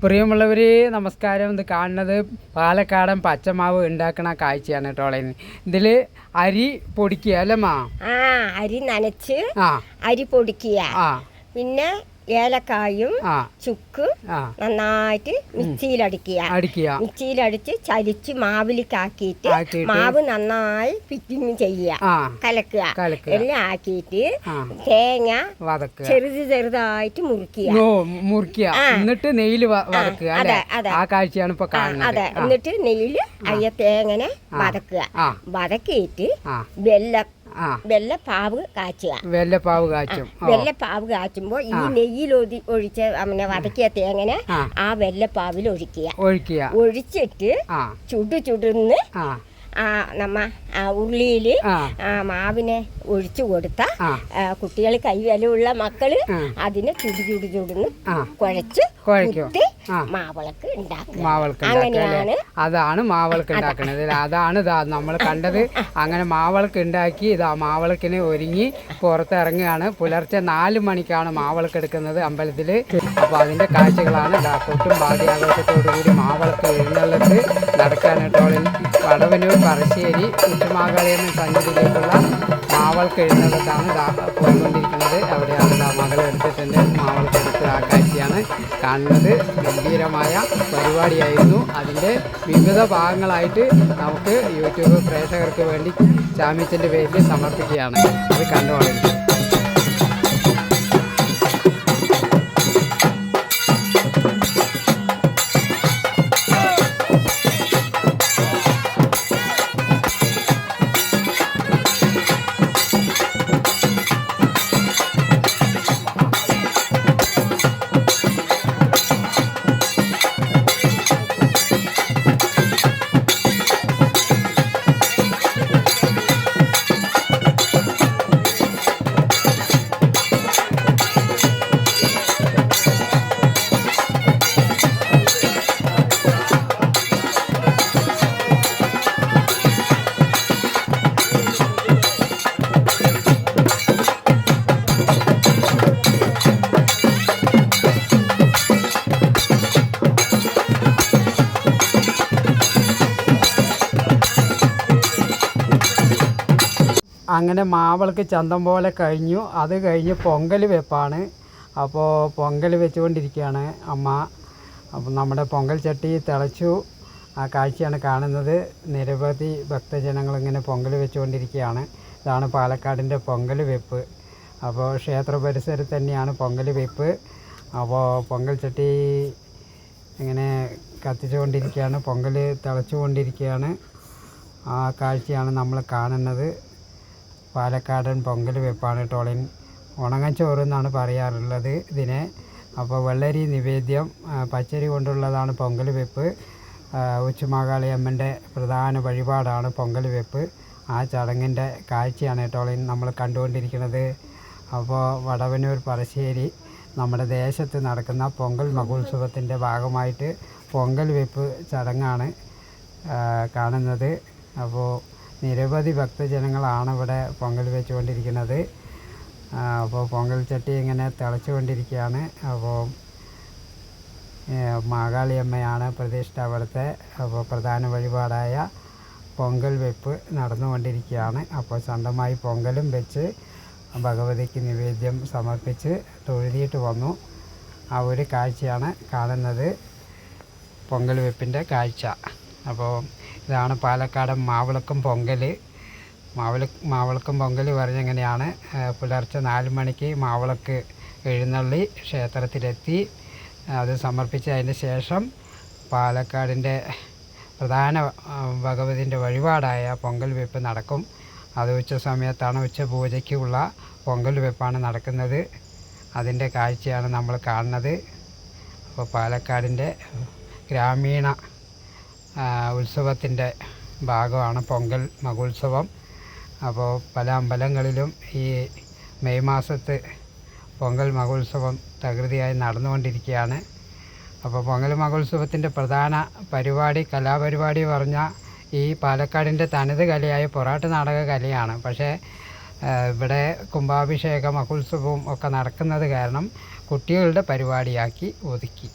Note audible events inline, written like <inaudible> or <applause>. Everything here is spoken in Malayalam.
പ്രിയമുള്ളവർ നമസ്കാരം. ഇത് കാണുന്നത് പാലക്കാടൻ പച്ചമാവ് ഉണ്ടാക്കണ കാഴ്ചയാണ് കേട്ടോ ഇതിൽ അരി പൊടിക്കുക അല്ലേ മാ? അരി നനച്ച് ആ. അരി പൊടിക്കുക. ആ. പിന്നെ ഏലക്കായും ചുക്ക് നന്നായിട്ട് മിക്സിയിലടിക്കുക. അടിക്കുക. മിക്സിയിലടിച്ച് ചലിച്ച് മാവിലേക്കാക്കിയിട്ട് മാവ് നന്നായി ഫിറ്റിങ് ചെയ്യുക. കലക്കുക. എല്ലാം ആക്കിയിട്ട് തേങ്ങ ചെറുത് ചെറുതായിട്ട് മുറിക്കുക. മുറിക്കുക. എന്നിട്ട് നെയ്യിൽ വതക്കുക അതെ, അതെ. ആ കാഴ്ചയാണ് ഇപ്പൊ കാണുന്നത്. അതെ. എന്നിട്ട് നെയ്യിൽ അയ്യ തേങ്ങനെ വതക്കുക. വതക്കിയിട്ട് വെല്ല ആ. വെല്ലപ്പാവ് കാച്ചുക. വെള്ളപ്പാവ് കാച്ചും. വെള്ളപ്പാവ് കാച്ചുമ്പോൾ ഈ നെയ്യിൽ ഒഴിച്ച അങ്ങനെ വതക്കിയ തേങ്ങനെ ആ. വെള്ളപ്പാവിൽ ഒഴിക്കുക. ഒഴിക്കുക. ഒഴിച്ചിട്ട് ചുടു ചുടുന്ന് ആ. നമ്മ ആ ഉള്ളിയിൽ ആ. മാവിനെ ഒഴിച്ചു കൊടുത്ത കുട്ടികൾ കൈവലുള്ള മക്കൾ അതിനെ ചുടു ചുടു ചുടുന്ന് കുഴച്ച് കുഴയ്ക്കും. മാവിളക്ക് ഉണ്ടാക്കുക. അതാണ് മാവളക്ക് ഉണ്ടാക്കുന്നത് അതാണ് ഇതാ നമ്മൾ <laughs> കണ്ടത്. അങ്ങനെ മാവളക്ക് ഉണ്ടാക്കി ഇതാ മാവളക്കിനെ ഒരുങ്ങി പുറത്തിറങ്ങുകയാണ്. പുലർച്ചെ നാല് മണിക്കാണ് മാവളക്ക് എടുക്കുന്നത് അമ്പലത്തിൽ. അപ്പോൾ അതിന്റെ കാഴ്ചകളാണ് ഇതാ കൊട്ടും പാതിയാഘോഷത്തോടു കൂടി എഴുന്നള്ളത്ത് നടക്കാൻ ടോളിൽ വടവനൂർ പറശ്ശേരി ഉച്ചമാകാളിയമ്മൻ സന്നിധിയിലേക്കുള്ള മാവൾക്ക് എഴുന്നള്ളത്താണ് ഇതാ പോയിക്കൊണ്ടിരിക്കുന്നത്. അവിടെയാണ് ഇതാ മകൾ എടുത്തിട്ടുണ്ട് കാഴ്ചയാണ് കാണുന്നത്. ഗംഭീരമായ പരിപാടിയായിരുന്നു. അതിന്റെ വിവിധ ഭാഗങ്ങളായിട്ട് നമുക്ക് യൂട്യൂബ് പ്രേക്ഷകർക്ക് വേണ്ടി ചാമ്യത്തിന്റെ പേരിൽ സമർപ്പിക്കുകയാണ്. അത് കണ്ടുകൊണ്ടിരിക്കും അങ്ങനെ മാവൾക്ക് ചന്തം പോലെ കഴിഞ്ഞു. അത് കഴിഞ്ഞ് പൊങ്കൽ വെപ്പാണ്. അപ്പോൾ പൊങ്കൽ വെച്ചുകൊണ്ടിരിക്കുകയാണ് അമ്മ. അപ്പം നമ്മുടെ പൊങ്കൽ ചട്ടി തിളച്ചു. ആ കാഴ്ചയാണ് കാണുന്നത്. നിരവധി ഭക്തജനങ്ങൾ ഇങ്ങനെ പൊങ്കൽ വെച്ചുകൊണ്ടിരിക്കുകയാണ്. ഇതാണ് പാലക്കാടിന്റെ പൊങ്കൽ വെപ്പ്. അപ്പോൾ ക്ഷേത്ര പരിസരത്ത് തന്നെയാണ് പൊങ്കൽ വെപ്പ്. അപ്പോൾ പൊങ്കൽ ചട്ടി ഇങ്ങനെ കത്തിച്ചുകൊണ്ടിരിക്കുകയാണ്. പൊങ്കൽ തിളച്ചുകൊണ്ടിരിക്കുകയാണ്. ആ കാഴ്ചയാണ് നമ്മൾ കാണുന്നത്. പാലക്കാടൻ പൊങ്കൽ വെപ്പാണ് ടോളിൻ. ഉണങ്ങച്ചോറ് എന്നാണ് പറയാറുള്ളത് ഇതിനെ. അപ്പോൾ വെള്ളരി നിവേദ്യം പച്ചരി കൊണ്ടുള്ളതാണ് പൊങ്കൽ വെപ്പ്. ഉച്ചുമാകാളി അമ്മന്റെ പ്രധാന വഴിപാടാണ് പൊങ്കൽ വെപ്പ്. ആ ചടങ്ങിന്റെ കാഴ്ചയാണ് ടോളിൻ നമ്മൾ കണ്ടുകൊണ്ടിരിക്കുന്നത്. അപ്പോൾ വടവനൂർ പറശ്ശേരി നമ്മുടെ ദേശത്ത് നടക്കുന്ന പൊങ്കൽ മഹോത്സവത്തിന്റെ ഭാഗമായിട്ട് പൊങ്കൽ വെപ്പ് ചടങ്ങാണ് കാണുന്നത്. അപ്പോൾ നിരവധി ഭക്തജനങ്ങളാണ് ഇവിടെ പൊങ്കൽ വെച്ചുകൊണ്ടിരിക്കുന്നത്. അപ്പോൾ പൊങ്കൽ ചട്ടി ഇങ്ങനെ തിളച്ചുകൊണ്ടിരിക്കുകയാണ്. അപ്പോൾ മാകാളിയമ്മയാണ് പ്രതിഷ്ഠ അവിടുത്തെ അപ്പോൾ പ്രധാന വഴിപാടായ പൊങ്കൽ വെപ്പ് നടന്നുകൊണ്ടിരിക്കുകയാണ്. അപ്പോൾ സ്വന്തമായി പൊങ്കലും വെച്ച് ഭഗവതിക്ക് നിവേദ്യം സമർപ്പിച്ച് തൊഴുതിയിട്ട് വന്നു. ആ ഒരു കാഴ്ചയാണ് കാണുന്നത്. പൊങ്കൽ വെപ്പിന്റെ കാഴ്ച. അപ്പോൾ ഇതാണ് പാലക്കാട് മാവിളക്കും പൊങ്കൽ മാവിള മാവിളക്കും പൊങ്കൽ പറഞ്ഞെങ്ങനെയാണ് പുലർച്ചെ നാല് മണിക്ക് മാവിളക്ക് എഴുന്നള്ളി ക്ഷേത്രത്തിലെത്തി. അത് സമർപ്പിച്ച് അതിന് ശേഷം പാലക്കാടിന്റെ പ്രധാന ഭഗവതിന്റെ വഴിപാടായ പൊങ്കൽ വെപ്പ് നടക്കും. അത് ഉച്ച സമയത്താണ് ഉച്ച പൂജയ്ക്കുള്ള പൊങ്കൽ വെപ്പാണ് നടക്കുന്നത്. അതിന്റെ കാഴ്ചയാണ് നമ്മൾ കാണുന്നത്. അപ്പോൾ പാലക്കാടിന്റെ ഗ്രാമീണ ഉത്സവത്തിന്റെ ഭാഗമാണ് പൊങ്കൽ മഹോത്സവം. അപ്പോൾ പല അമ്പലങ്ങളിലും ഈ മെയ് മാസത്ത് പൊങ്കൽ മഹോത്സവം തകൃതിയായി നടന്നുകൊണ്ടിരിക്കുകയാണ്. അപ്പോൾ പൊങ്കൽ മഹോത്സവത്തിന്റെ പ്രധാന പരിപാടി കലാപരിപാടി പറഞ്ഞാൽ ഈ പാലക്കാടിന്റെ തനത് കലയായ പൊറാട്ട് നാടക കലയാണ്. പക്ഷേ ഇവിടെ കുംഭാഭിഷേക മഹോത്സവവും ഒക്കെ നടക്കുന്നത് കാരണം കുട്ടികളുടെ പരിപാടിയാക്കി ഒതുക്കി.